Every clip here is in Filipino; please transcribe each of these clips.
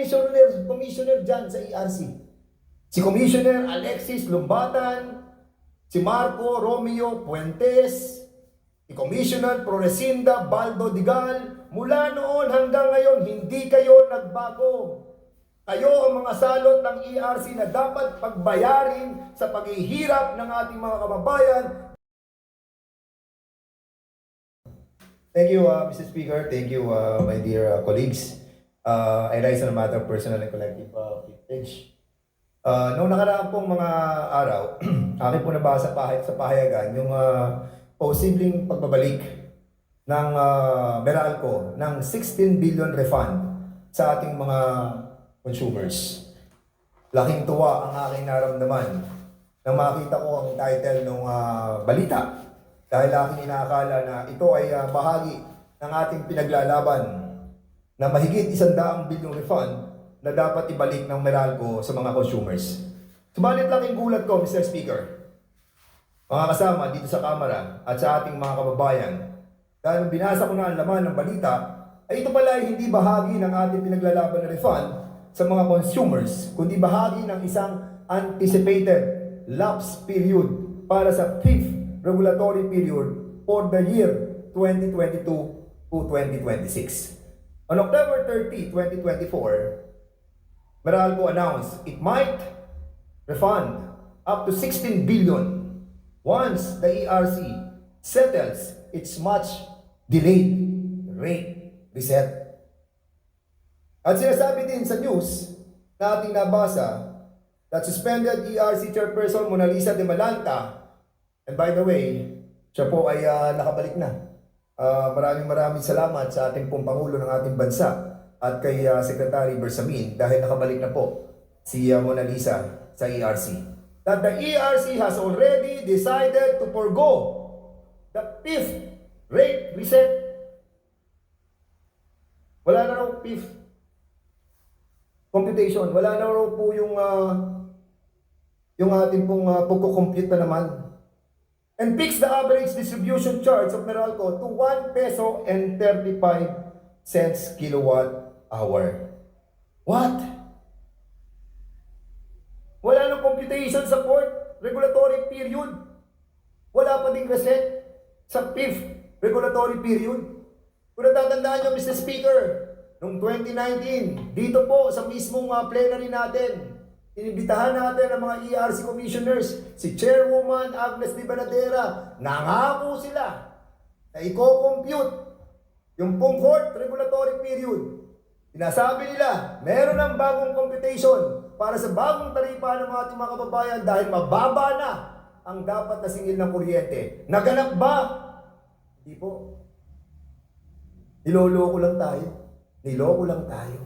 commissioner, commissioner dyan sa ERC. Si Commissioner Alexis Lumbatan, si Marco Romeo Puentes, si Commissioner Proresinda Baldo Digal, mula noon hanggang ngayon, hindi kayo nagbago. Kayo ang mga salot ng ERC na dapat pagbayarin sa paghihirap ng ating mga kababayan. Thank you, uh, Mr. Speaker. Thank you, uh, my dear uh, colleagues. Uh, I rise on a matter of personal and collective uh, privilege. Uh, noong nakaraan pong mga araw, akin po nabasa pahay, sa pahayagan yung uh, posibleng pagbabalik ng uh, Meralco ng 16 billion refund sa ating mga consumers. Laking tuwa ang aking naramdaman nang makita ko ang title ng uh, balita dahil aking inaakala na ito ay uh, bahagi ng ating pinaglalaban na mahigit isang daang bilyong refund na dapat ibalik ng Meralco sa mga consumers. Subalit laking gulat ko, Mr. Speaker, mga kasama dito sa Kamara at sa ating mga kababayan, dahil binasa ko na ang laman ng balita, ay ito pala ay hindi bahagi ng ating pinaglalaban na refund sa mga consumers, kundi bahagi ng isang anticipated lapse period para sa fifth regulatory period for the year 2022 to 2026. On October 30, 2024, Meralco announced it might refund up to 16 billion once the ERC settles its much delayed rate reset. At sinasabi din sa news na ating nabasa that suspended ERC Chairperson Mona Lisa de Malanta and by the way, siya po ay ah, nakabalik na. Ah, maraming maraming salamat sa ating pong Pangulo ng ating bansa at kay ah, Secretary Bersamin dahil nakabalik na po si ah, Mona Lisa sa ERC. That the ERC has already decided to forgo the fifth rate reset. Wala na raw fifth computation. Wala na raw po yung ah, yung ating pong uh, pagkukompute na naman. And fix the average distribution charge of Meralco to 1 peso and 35 cents kilowatt hour. What? Wala nang computation sa fourth regulatory period. Wala pa ding reset sa fifth regulatory period. Kung natatandaan nyo, Mr. Speaker, noong 2019, dito po sa mismong uh, plenary natin, inibitahan natin ang mga ERC commissioners, si Chairwoman Agnes Di Banadera, nangako sila na i-compute yung pong fourth regulatory period. Sinasabi nila, meron ng bagong computation para sa bagong taripa ng mga ating mga kababayan dahil mababa na ang dapat na singil ng kuryente. Naganap ba? Hindi po. Niloloko lang tayo. Niloko lang tayo.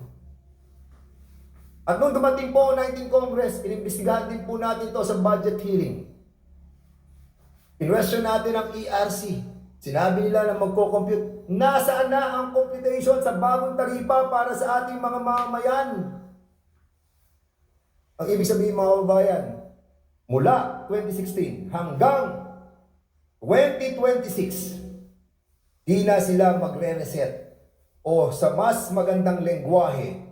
At nung dumating po ang 19 Congress, inimbestigahan din po natin to sa budget hearing. Inwestiyon natin ang ERC. Sinabi nila na magko-compute. Nasaan na ang computation sa bagong taripa para sa ating mga mamamayan? Ang ibig sabihin mga kababayan, mula 2016 hanggang 2026, di na sila magre-reset. O sa mas magandang lengguwahe,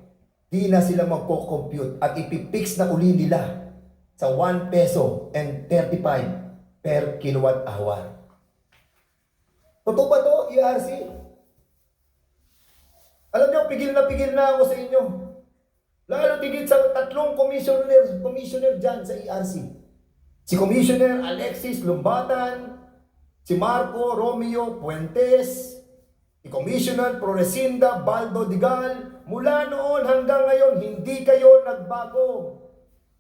di na sila magko-compute at ipipix na uli nila sa 1 peso and 35 per kilowatt hour. Totoo ba to, ERC? Alam niyo, pigil na pigil na ako sa inyo. Lalo tigit sa tatlong commissioner, commissioner dyan sa ERC. Si Commissioner Alexis Lumbatan, si Marco Romeo Puentes, si Commissioner Proresinda Baldo Digal, mula noon hanggang ngayon, hindi kayo nagbago.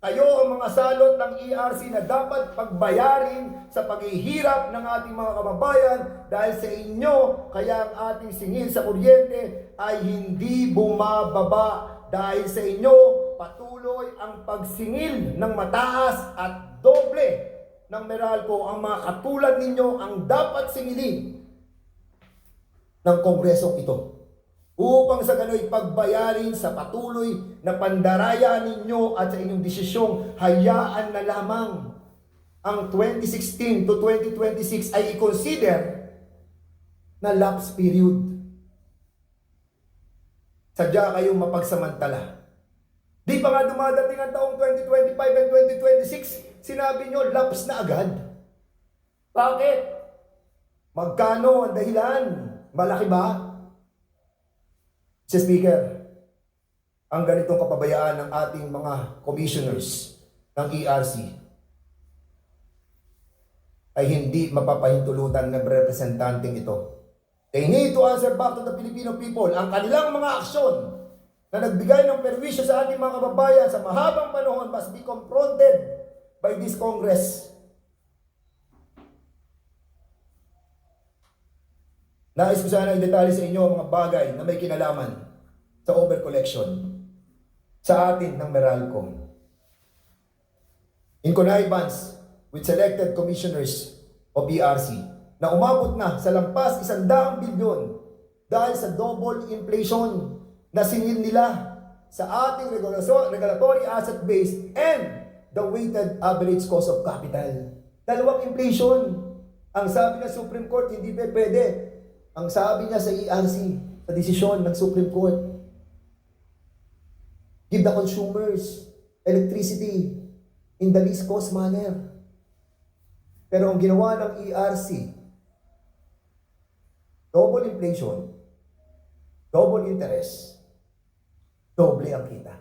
Kayo ang mga salot ng ERC na dapat pagbayarin sa paghihirap ng ating mga kababayan dahil sa inyo, kaya ang ating singil sa kuryente ay hindi bumababa. Dahil sa inyo, patuloy ang pagsingil ng mataas at doble ng Meralco. Ang mga katulad ninyo ang dapat singilin ng kongreso ito upang sa gano'y pagbayarin sa patuloy na pandaraya ninyo at sa inyong desisyong hayaan na lamang ang 2016 to 2026 ay i-consider na lapse period. Sadya kayong mapagsamantala. Di pa nga dumadating ang taong 2025 and 2026, sinabi nyo, laps na agad. Bakit? Magkano ang dahilan? Malaki ba? Mr. Speaker, ang ganitong kapabayaan ng ating mga commissioners ng ERC ay hindi mapapahintulutan ng representanteng ito. They need to answer back to the Filipino people ang kanilang mga aksyon na nagbigay ng perwisyo sa ating mga kababayan sa mahabang panahon must be confronted by this Congress. Nais ko sana i-detalye sa inyo ang mga bagay na may kinalaman sa overcollection sa atin ng Meralco. In connivance with selected commissioners of BRC na umabot na sa lampas isandaang bilyon dahil sa double inflation na singil nila sa ating regulatory asset base and the weighted average cost of capital. Dalawang inflation. Ang sabi ng Supreme Court, hindi pa pwede. Ang sabi niya sa ERC, sa desisyon ng Supreme Court, give the consumers electricity in the least cost manner. Pero ang ginawa ng ERC, double inflation, double interest, doble ang kita.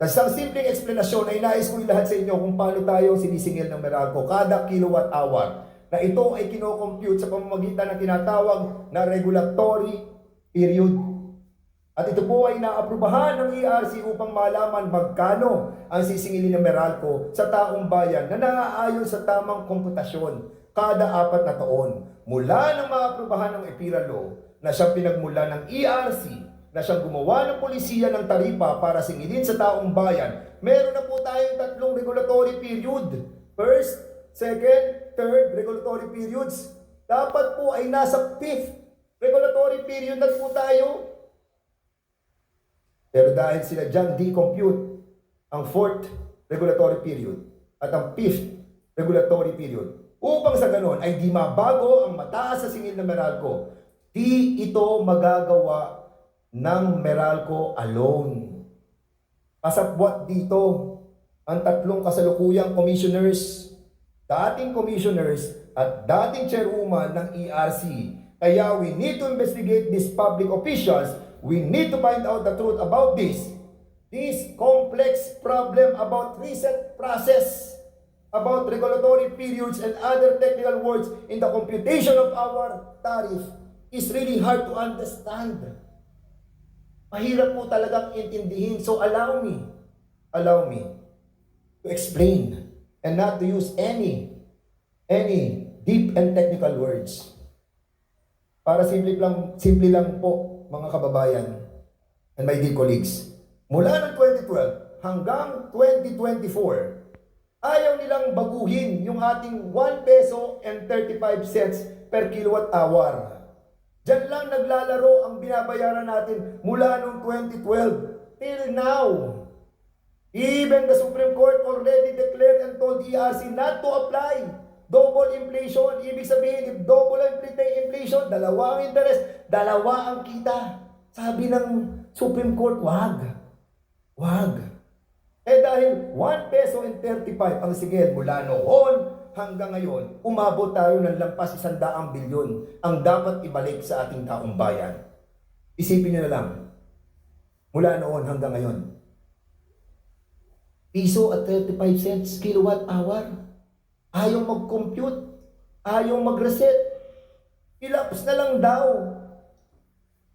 Ang simpleng explanasyon ay nais ko lahat sa inyo kung paano tayo sinisingil ng Meralco kada kilowatt hour na ito ay kinocompute sa pamamagitan ng tinatawag na regulatory period. At ito po ay naaprubahan ng ERC upang malaman magkano ang sisingilin ng Meralco sa taong bayan na naaayon sa tamang komputasyon kada apat na taon mula nang maaprubahan ng EPIRA Law na siyang pinagmula ng ERC na siyang gumawa ng polisiya ng taripa para singilin sa taong bayan. Meron na po tayong tatlong regulatory period. First, second, third regulatory periods. Dapat po ay nasa fifth regulatory period na po tayo. Pero dahil sila dyan di-compute ang fourth regulatory period at ang fifth regulatory period, upang sa ganon ay di mabago ang mataas sa singil ng Meralco, di ito magagawa ng Meralco alone. Kasabwat dito ang tatlong kasalukuyang commissioners, dating commissioners at dating chairwoman ng ERC. Kaya we need to investigate these public officials. We need to find out the truth about this. This complex problem about reset process, about regulatory periods and other technical words in the computation of our tariff is really hard to understand. Mahirap po talagang intindihin. So allow me, allow me to explain and not to use any, any deep and technical words. Para simple lang, simple lang po, mga kababayan and my dear colleagues. Mula ng 2012 hanggang 2024, ayaw nilang baguhin yung ating 1 peso and 35 cents per kilowatt hour. Diyan lang naglalaro ang binabayaran natin mula noong 2012 till now. Even the Supreme Court already declared and told ERC not to apply double inflation. Ibig sabihin, if double inflation, dalawa ang interest, dalawa ang kita. Sabi ng Supreme Court, wag. Wag. Eh dahil 1 peso and 35 ang sigil mula noon hanggang ngayon, umabot tayo ng lampas isang daang bilyon ang dapat ibalik sa ating taong bayan. Isipin nyo na lang, mula noon hanggang ngayon, piso at 35 cents kilowatt hour. Ayaw mag-compute, ayaw mag-reset. Ilaps na lang daw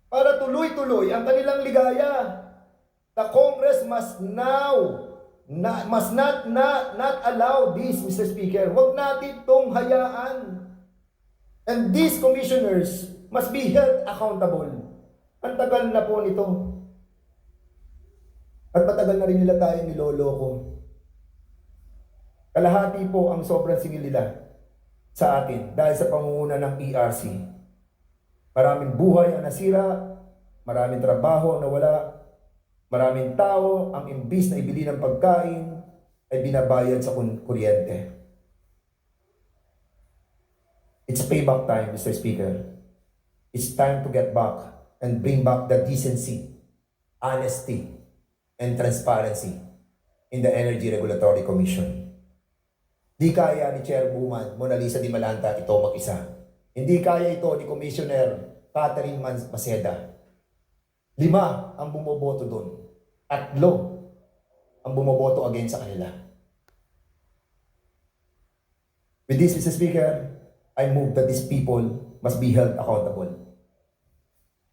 para tuloy-tuloy ang kanilang ligaya. The Congress must now na, must not, not, not allow this, Mr. Speaker. Huwag natin itong hayaan. And these commissioners must be held accountable. Ang tagal na po nito. At matagal na rin nila tayo niloloko. Kalahati po ang sobrang singil nila sa atin dahil sa pangunguna ng ERC. Maraming buhay ang nasira, maraming trabaho ang nawala, Maraming tao ang imbis na ibili ng pagkain ay binabayad sa kuryente. It's payback time, Mr. Speaker. It's time to get back and bring back the decency. honesty and transparency in the Energy Regulatory Commission. Di kaya ni Chairwoman Mona Lisa Di Malanta ito mag-isa. Hindi kaya ito ni Commissioner Catherine Maceda. Lima ang bumoboto doon. Tatlo ang bumoboto against sa kanila. With this, Mr. Speaker, I move that these people must be held accountable.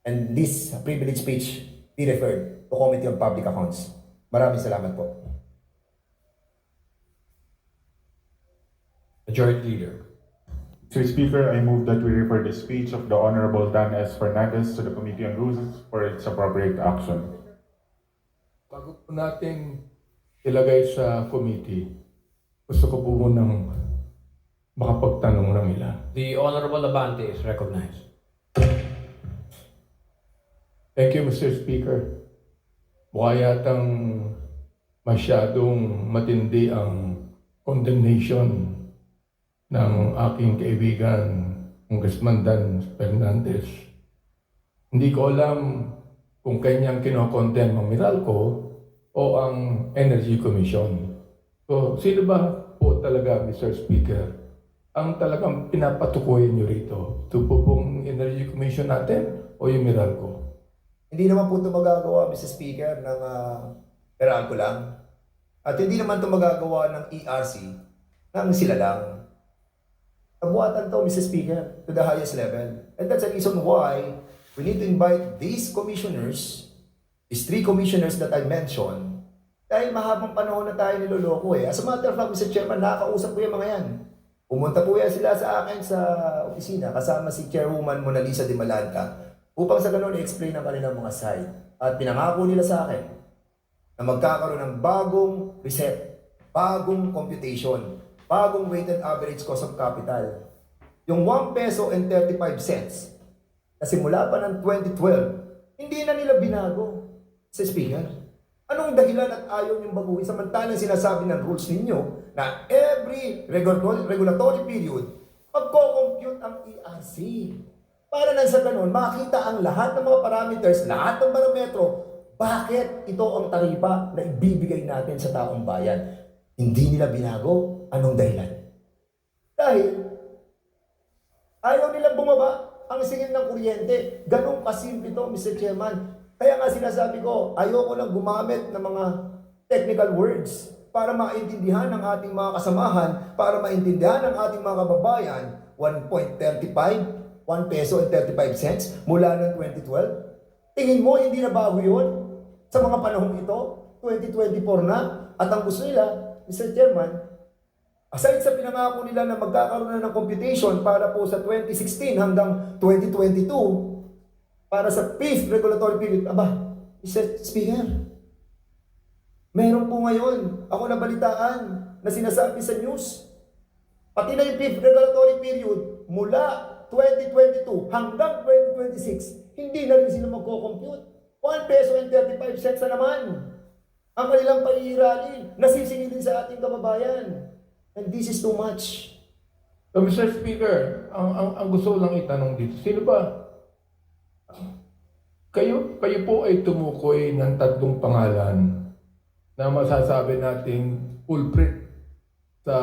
And this privilege speech be referred to Committee on Public Accounts. Maraming salamat po. Majority Leader. Mr. Speaker, I move that we refer the speech of the Honorable Dan S. Fernandez to the Committee on Rules for its appropriate action. Bago po natin ilagay sa committee, gusto ko po munang makapagtanong ng ilan. The Honorable Abante is recognized. Thank you, Mr. Speaker. Mukha masyadong matindi ang condemnation ng aking kaibigan, Congressman Dan Fernandez. Hindi ko alam kung kanyang kinokondem ang Meralco o ang Energy Commission. So, sino ba po talaga, Mr. Speaker, ang talagang pinapatukoy niyo rito? Ito po pong Energy Commission natin o yung Meralco? Hindi naman po ito magagawa, Mr. Speaker, ng uh, Meralco lang. At hindi naman ito magagawa ng ERC ng sila lang. Nabuhatan to, Mr. Speaker, to the highest level. And that's the reason why we need to invite these commissioners, these three commissioners that I mentioned, dahil mahabang panahon na tayo niloloko eh. As a matter of fact, Mr. Chairman, nakakausap ko yung mga yan. Pumunta po yan sila sa akin sa opisina kasama si Chairwoman Mona Lisa de Malanta upang sa ganun i-explain ang kanilang mga side. At pinangako nila sa akin na magkakaroon ng bagong reset, bagong computation, bagong weighted average cost of capital. Yung 1 peso and 35 cents na simula pa ng 2012, hindi na nila binago sa speaker. Anong dahilan at ayaw niyong baguhin samantalang sinasabi ng rules ninyo na every regulatory, period, magko-compute ang ERC. Para nang sa ganun, makita ang lahat ng mga parameters, lahat ng parametro, bakit ito ang taripa na ibibigay natin sa taong bayan. Hindi nila binago. Anong dahilan? Dahil ayaw nilang bumaba ang singil ng kuryente. Ganun kasimple ito, Mr. Chairman. Kaya nga sinasabi ko, ayoko lang gumamit ng mga technical words para maintindihan ng ating mga kasamahan, para maintindihan ng ating mga kababayan, 1.35, 1 peso and 35 cents mula ng 2012. Tingin mo hindi na bago yun sa mga panahong ito? 2024 na. At ang gusto nila, Mr. Chairman, Aside sa pinangako nila na magkakaroon na ng computation para po sa 2016 hanggang 2022 para sa fifth regulatory period, aba, Mr. Speaker, meron po ngayon, ako nabalitaan na sinasabi sa news, pati na yung fifth regulatory period mula 2022 hanggang 2026, hindi na rin sila magko-compute. 1 peso and 35 cents na naman ang kanilang pahihiralin, nasisingilin sa ating kababayan. And this is too much. So, Mr. Speaker, ang, ang, ang gusto ko lang itanong dito, sino ba? Kayo, kayo po ay tumukoy ng tatlong pangalan na masasabi nating culprit sa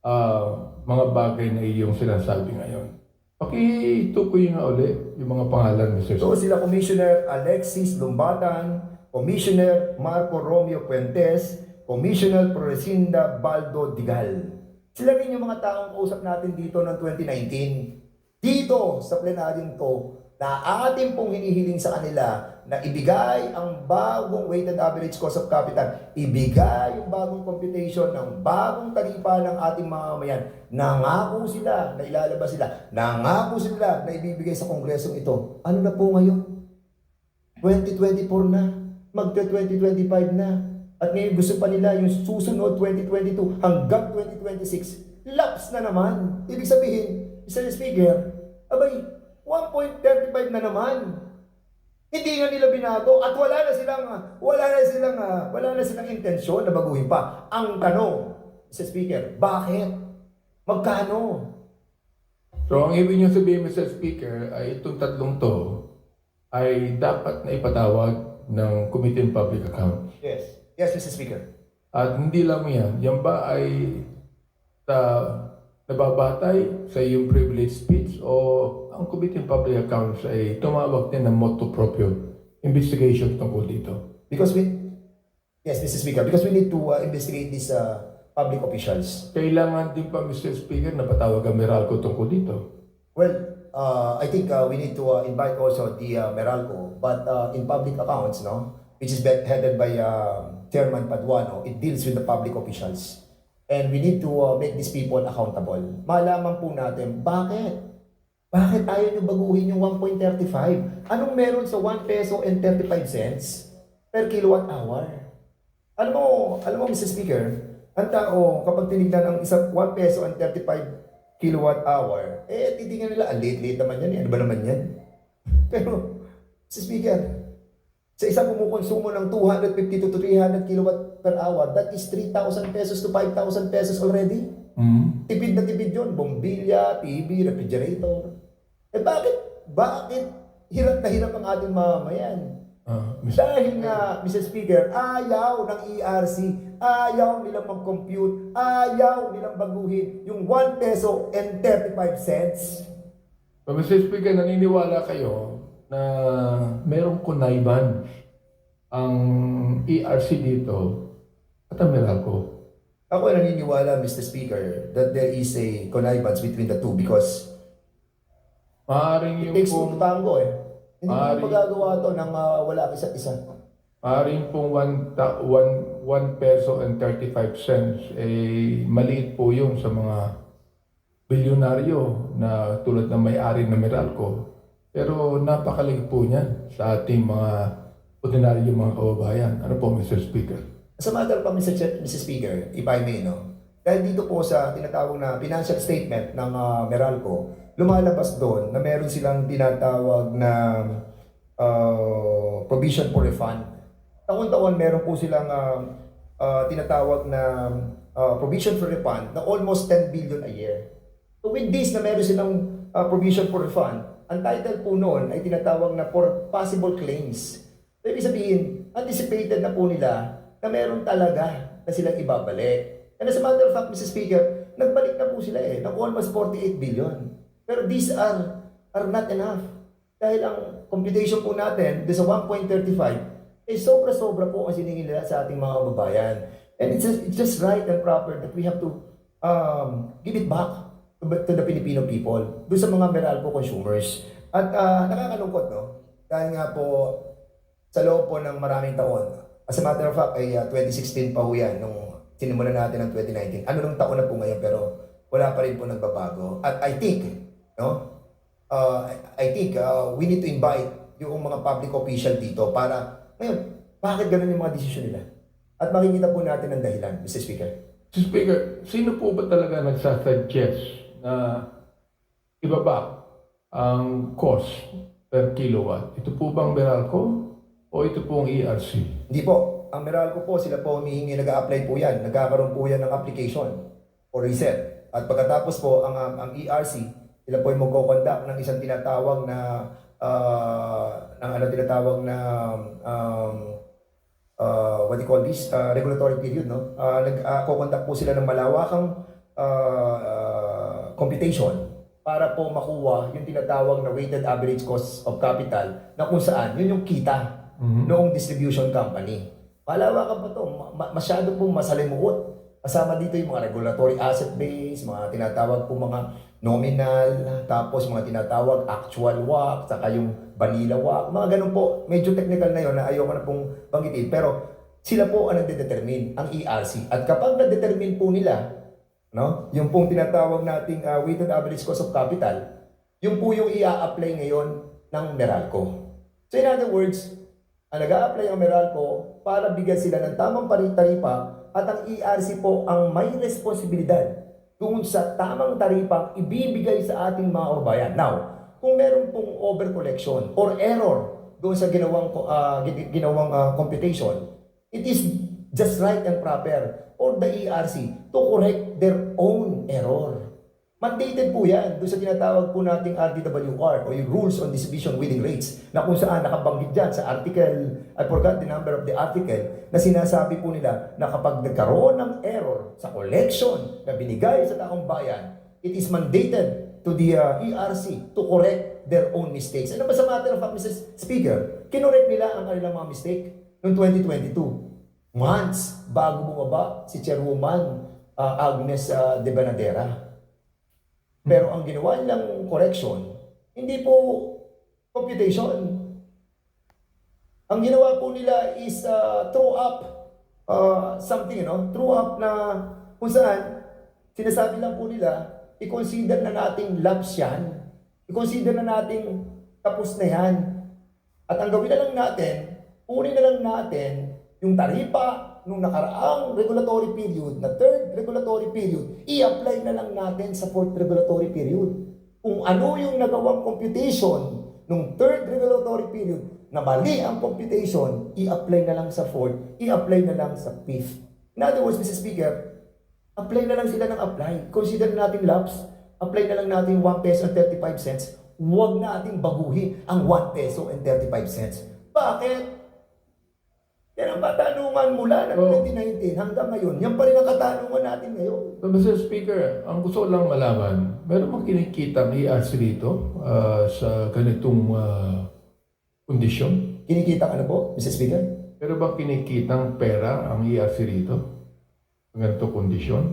ah, mga bagay na iyong sinasabi ngayon. Pakitukoy nga uli yung mga pangalan, Mr. So sila Commissioner Alexis Lumbatan, Commissioner Marco Romeo Puentes, Commissioner Proresinda Baldo Digal. Sila rin yung mga taong kausap natin dito noong 2019. Dito sa plenaryong to, na ating pong hinihiling sa kanila na ibigay ang bagong weighted average cost of capital, ibigay yung bagong computation ng bagong taripa ng ating mga mamayan. Nangako sila na ilalabas sila. Nangako sila na ibibigay sa kongresong ito. Ano na po ngayon? 2024 na. Magka-2025 na. At ngayon gusto pa nila yung susunod 2022 hanggang 2026. Laps na naman. Ibig sabihin, Mr. Speaker, abay, 1.35 na naman. Hindi nga nila binago at wala na silang wala na silang ah, wala na silang intensyon na baguhin pa. Ang tanong, Mr. Speaker, bakit? Magkano? So, ang ibig niyo sabihin, Mr. Speaker, ay itong tatlong to ay dapat na ipatawag ng Committee on Public Accounts. Yes. Yes, Mr. Speaker. At hindi lang yan, yan ba ay sa nababatay sa iyong privilege speech o ang Committee on Public Accounts ay tumawag din ng motu proprio investigation tungkol dito? Because we, yes, Mr. Speaker, because we need to uh, investigate these uh, public officials. Kailangan din pa, Mr. Speaker, na patawag ang Meralco tungkol dito. Well, uh, I think uh, we need to uh, invite also the uh, Meralco, but uh, in public accounts, no, which is headed by uh, Chairman Paduano, it deals with the public officials. And we need to uh, make these people accountable. Malaman po natin, bakit? Bakit ayaw nyo baguhin yung 1.35? Anong meron sa 1 peso and 35 cents per kilowatt hour? Alam mo, alam mo Mr. Speaker, ang tao kapag tinignan ang isang 1 peso and 35 kilowatt hour, eh titingnan nila, ang late-late naman yan, eh. ano ba naman yan? Pero, Mr. Speaker, sa isang kumukonsumo ng 250 to 300 kilowatt per hour, that is 3,000 pesos to 5,000 pesos already. Mm. Tipid na tipid yun. Bombilya, TV, refrigerator. Eh bakit? Bakit hirap na hirap ang ating mamamayan? Ah, Mr. Dahil nga, Mr. Speaker, ayaw ng ERC, ayaw nilang mag-compute, ayaw nilang baguhin yung 1 peso and 35 cents. So, Mr. Speaker, naniniwala kayo na merong kunayban ang ERC dito at ang Meralco. Ako ay naniniwala, Mr. Speaker, that there is a connivance between the two because Maaring it yung takes two pong, to tango eh. Hindi mo magagawa to nang uh, wala isa't isa. maaring pong 1, ta- one, one peso and 35 cents, eh, maliit po yun sa mga bilyonaryo na tulad ng may-ari ng Meralco. Pero napakaliit po niyan sa ating mga ordinaryo mga kababayan. Ano po, Mr. Speaker? As a matter of Mr. Che- Mr. Speaker, if I may, no? Dahil dito po sa tinatawag na financial statement ng uh, Meralco, lumalabas doon na meron silang tinatawag na uh, provision for refund. Taon-taon meron po silang uh, uh, tinatawag na uh, provision for refund na almost 10 billion a year. So with this na meron silang uh, provision for refund, ang title po noon ay tinatawag na for possible claims. So, ibig sabihin, anticipated na po nila na meron talaga na silang ibabalik. And as a matter of fact, Mr. Speaker, nagbalik na po sila eh, ng almost 48 billion. Pero these are, are not enough. Dahil ang computation po natin, sa 1.35, eh sobra-sobra po ang siningil nila sa ating mga kababayan. And it's just, it's just right and proper that we have to um, give it back to, to the Filipino people, doon sa mga Meralco consumers. At ah, nakakalungkot, no? Dahil nga po, sa loob po ng maraming taon, as a matter of fact, ay ah, 2016 pa ho yan, nung sinimulan natin ng 2019. Ano nung taon na po ngayon, pero wala pa rin po nagbabago. At I think, no? uh, I think uh, we need to invite yung mga public official dito para, ngayon, bakit ganun yung mga desisyon nila? At makikita po natin ang dahilan, Mr. Speaker. Mr. Speaker, sino po ba talaga nagsasuggest na ibaba ang cost per kilowatt? Ito po bang Meralco o ito pong ERC? Hindi po. Ang Meralco po, sila po humihingi, nag-a-apply po yan. Nagkakaroon po yan ng application for reset. At pagkatapos po, ang, ang, ang ERC, sila po ay magkoconduct ng isang tinatawag na uh, ng ano tinatawag na um, uh, what do you call this? Uh, regulatory period, no? Uh, Nag-conduct po sila ng malawakang uh, uh, computation para po makuha yung tinatawag na weighted average cost of capital na kung saan yun yung kita Mhm. noong distribution company. Malawakan pa to, ma- masyado pong masalimuot. Kasama dito yung mga regulatory asset base, mga tinatawag po mga nominal, tapos mga tinatawag actual WACC, saka yung vanilla WACC, mga ganun po. Medyo technical na yun na ayoko na pong banggitin. Pero sila po ang nagdedetermine, ang ERC. At kapag na-determine po nila, no, yung pong tinatawag nating uh, weighted average cost of capital, yung po yung i-apply ngayon ng Meralco. So in other words, ang nag apply ang Meralco para bigyan sila ng tamang paritaripa at ang ERC po ang may responsibilidad kung sa tamang taripang ibibigay sa ating mga kababayan. Now, kung meron pong overcollection or error doon sa ginawang gin- ginawang ah, computation, it is just right and proper for the ERC to correct their own error. Mandated po yan doon sa tinatawag po nating RDWR o yung Rules on Distribution Winning Rates na kung saan nakabanggit dyan sa article, I forgot the number of the article, na sinasabi po nila na kapag nagkaroon ng error sa collection na binigay sa taong bayan, it is mandated to the uh, ERC to correct their own mistakes. Ano ba sa matter of fact, Mr. Speaker, kinorek nila ang kanilang mga mistake noong 2022. Months bago bumaba si Chairwoman uh, Agnes uh, De Banadera. Pero ang ginawa nilang correction, hindi po computation. Ang ginawa po nila is uh, throw up uh, something, you know, throw up na kung saan sinasabi lang po nila, i-consider na nating lapse yan. I-consider na nating tapos na yan. At ang gawin na lang natin, kunin na lang natin yung taripa nung nakaraang regulatory period, na third regulatory period, i-apply na lang natin sa fourth regulatory period. Kung ano yung nagawang computation nung third regulatory period, na mali ang computation, i-apply na lang sa fourth, i-apply na lang sa fifth. In other words, Mr. Speaker, apply na lang sila ng apply. Consider natin lapse, apply na lang natin 1 peso and 35 cents. Huwag nating baguhin ang 1 peso and 35 cents. Bakit? Yan ang katanungan mula ng Oh. 2019 hanggang ngayon. Yan pa rin ang katanungan natin ngayon. So, Mr. Speaker, ang gusto ko lang malaman, meron bang kinikita ang ERC dito ah, sa ganitong ah, kondisyon? Kinikita ka na po, Mr. Speaker? Meron bang kinikitang pera ang ERC dito? Sa ganitong kondisyon?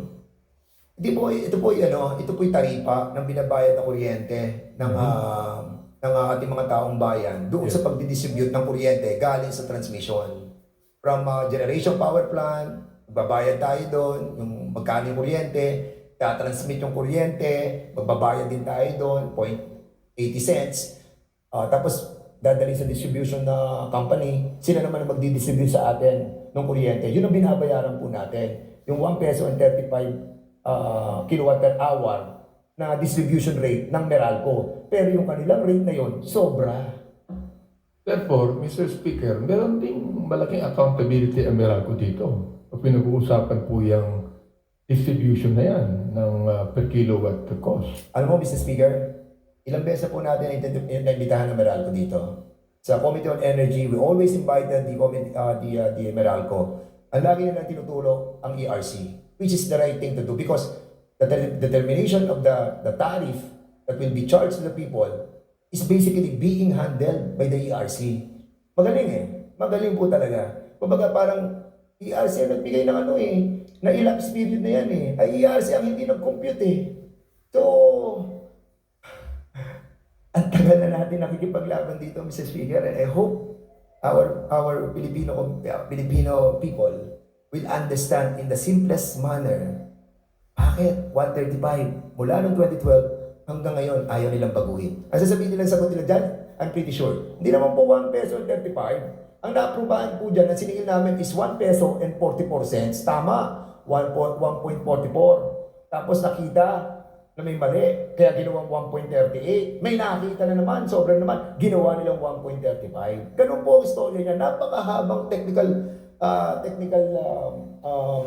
Hindi po, ito po yung ano, ito po yung taripa ng binabayad na kuryente ng ah, ng ah, ating mga taong bayan doon sa pagdidistribute ng kuryente galing sa transmission. From ah, generation power plant, magbabayad tayo doon, yung magkano yung kuryente, tatransmit yung kuryente, magbabayad din tayo doon, 0.80 cents. Ah, tapos dadalhin sa distribution na company, sila naman ang magdi-distribute sa atin ng kuryente. Yun ang binabayaran po natin. Yung 1 peso and 35 ah, kilowatt per hour na distribution rate ng Meralco. Pero yung kanilang rate na yun, sobra. Therefore, Mr. Speaker, meron ding malaking accountability ang Meralco dito. Pinag-uusapan po yung distribution na yan ng ah, per kilowatt cost. Alam mo, Mr. Speaker, ilang beses po natin na-imbitahan ng Meralco dito. Sa Committee on Energy, we always invited the, uh, the, uh, the Meralco. Ang lagi nilang tinutulong ang ERC, which is the right thing to do because the de- determination of the, the tariff that will be charged to the people is basically being handled by the ERC. Magaling eh. Magaling po talaga. Kumbaga parang ERC ang nagbigay ng ano eh, na elapsed period na yan eh. Ay ERC ang hindi nag-compute eh. So, ang tagal na natin nakikipaglaban dito, Mr. Speaker, and I hope our our Filipino uh, Filipino people will understand in the simplest manner bakit 135 mula noong 2012 hanggang ngayon ayaw nilang baguhin. Ang sasabihin nilang sagot nila dyan, I'm pretty sure. Hindi naman po 1 peso and 35. Ang naaprubahan po dyan, ang siningil namin is 1 peso and 44 cents. Tama, 1 po- 1.44. Tapos nakita na may mali, kaya ginawang 1.38. May nakita na naman, sobrang naman, ginawa nilang 1.35. Ganun po ang istorya niya. Napakahabang technical uh, technical um, um,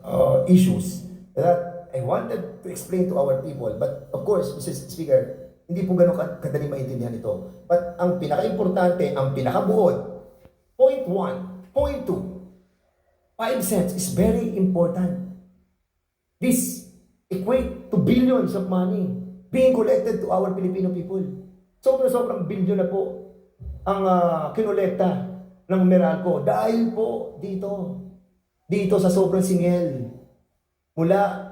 uh, issues that I wanted to explain to our people. But of course, Mr. Speaker, hindi po ganun ka- kadali maintindihan ito. But ang pinaka-importante, ang pinakabuod, point one, point two, 5 cents is very important. This equate to billions of money being collected to our Filipino people. Sobra-sobrang billion na po ang ah, kinolekta ng Meralco dahil po dito, dito sa sobrang singel mula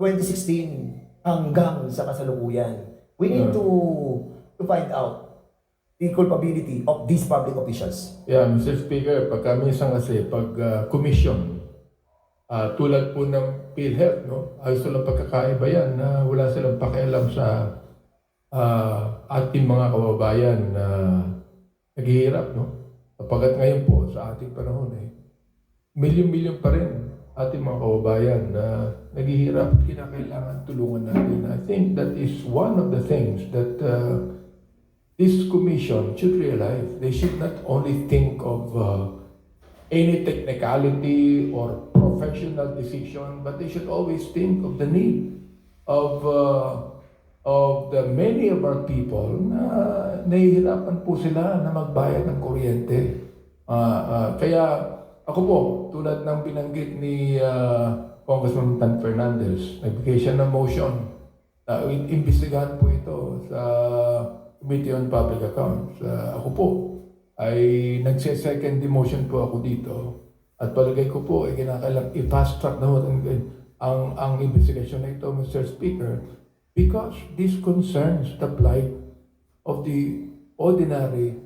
2016 hanggang sa kasalukuyan. We need to to find out the culpability of these public officials. Yeah, Mr. Speaker, pagka minsan kasi, pag ah, commission, ah, tulad po ng PhilHealth, no? ayos lang pagkakaiba yan na wala silang pakialam sa ah, ating mga kababayan na naghihirap. No? Kapagkat ngayon po, sa ating panahon, eh, milyon-milyon pa rin ating mga kababayan na naghihirap at kinakailangan tulungan natin. I think that is one of the things that uh, this commission should realize. They should not only think of uh, any technicality or professional decision, but they should always think of the need of uh, of the many of our people na nahihirapan po sila na magbayad ng kuryente. Ah, ah, kaya ako po, tulad ng binanggit ni ah, Congressman Tan Fernandez, nagbigay siya ng motion na uh, po ito sa Committee on Public Accounts. Ah, ako po ay nagse-second demotion po ako dito at palagay ko po ay kinakailang i-fast track na ang, ang, ang investigation na ito, Mr. Speaker, because this concerns the plight of the ordinary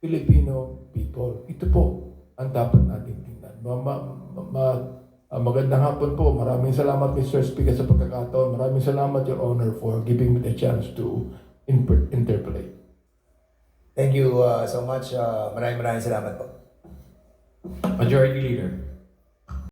Filipino people. Ito po ang dapat natin. Ma, ma, ma, ah, magandang hapon po. Maraming salamat, Mr. Speaker, sa pagkakataon. Maraming salamat, Your Honor, for giving me the chance to inter- interpolate. Thank you uh, so much. Uh, maraming maraming salamat po. Majority Leader.